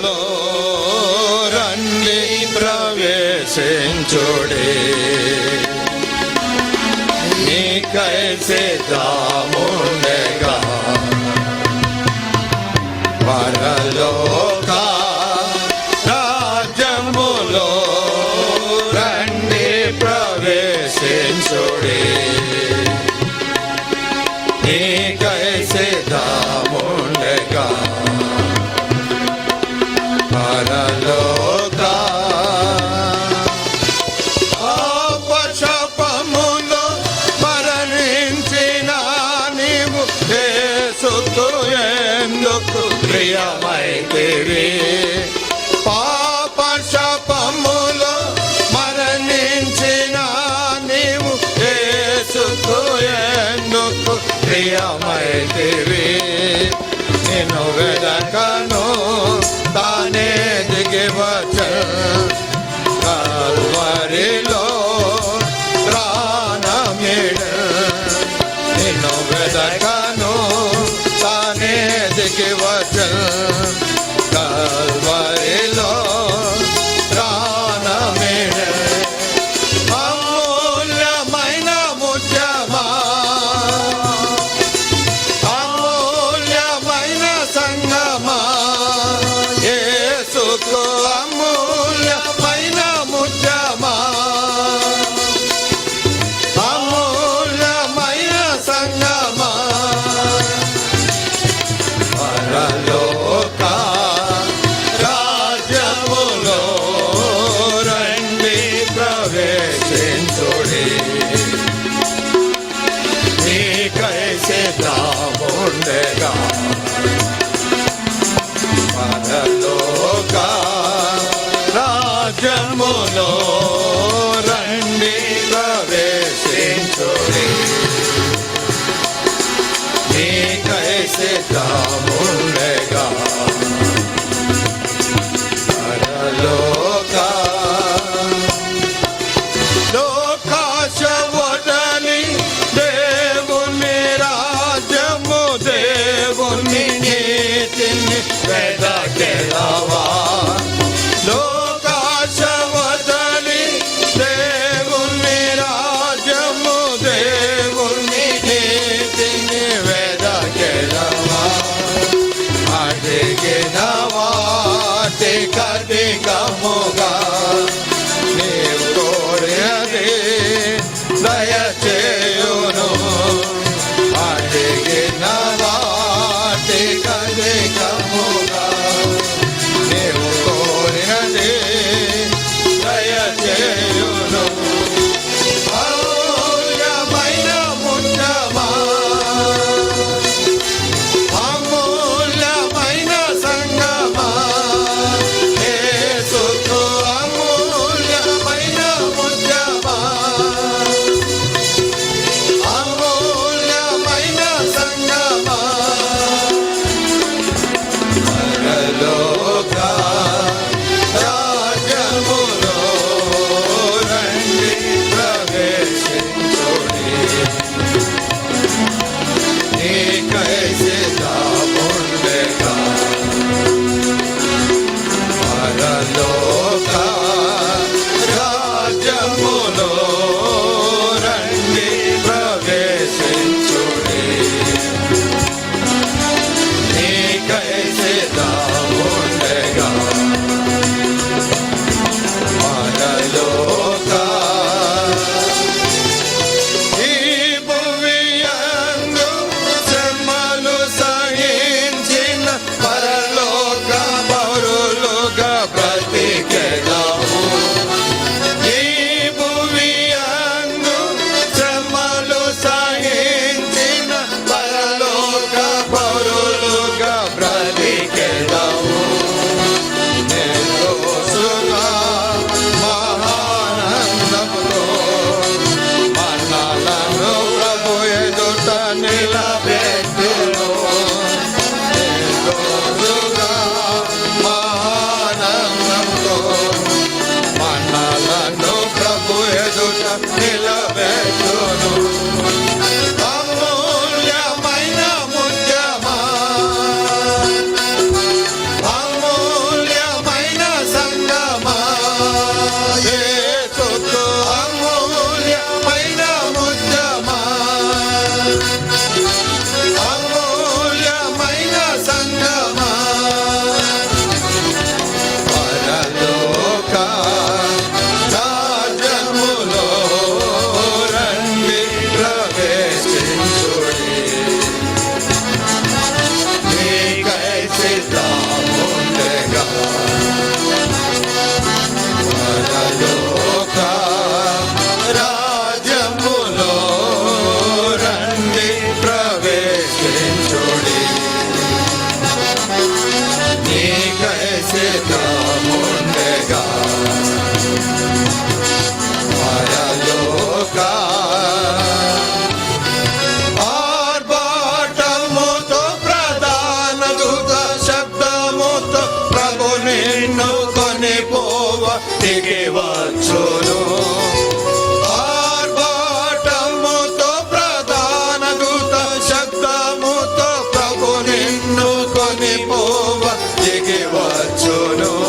ప్రభులో రండి ప్రవేశించుడే. నీకై సిద్ధముండగా. పరలోక రాజ్యములో రండి ప్రవేశించుడే. నీకై సిద్ధ నాకు ఎందుకు ప్రియమైతివి పాప శపములు మరణించిన నీవు ఏసుకు ఎందుకు ప్రియమైతివి నేను వెద దయచేయును. అడిగిన వాటి కదికముగా నీవు కోరినది దయచేయు pequena. કહે છે તા. పోవ దిగి వచ్చును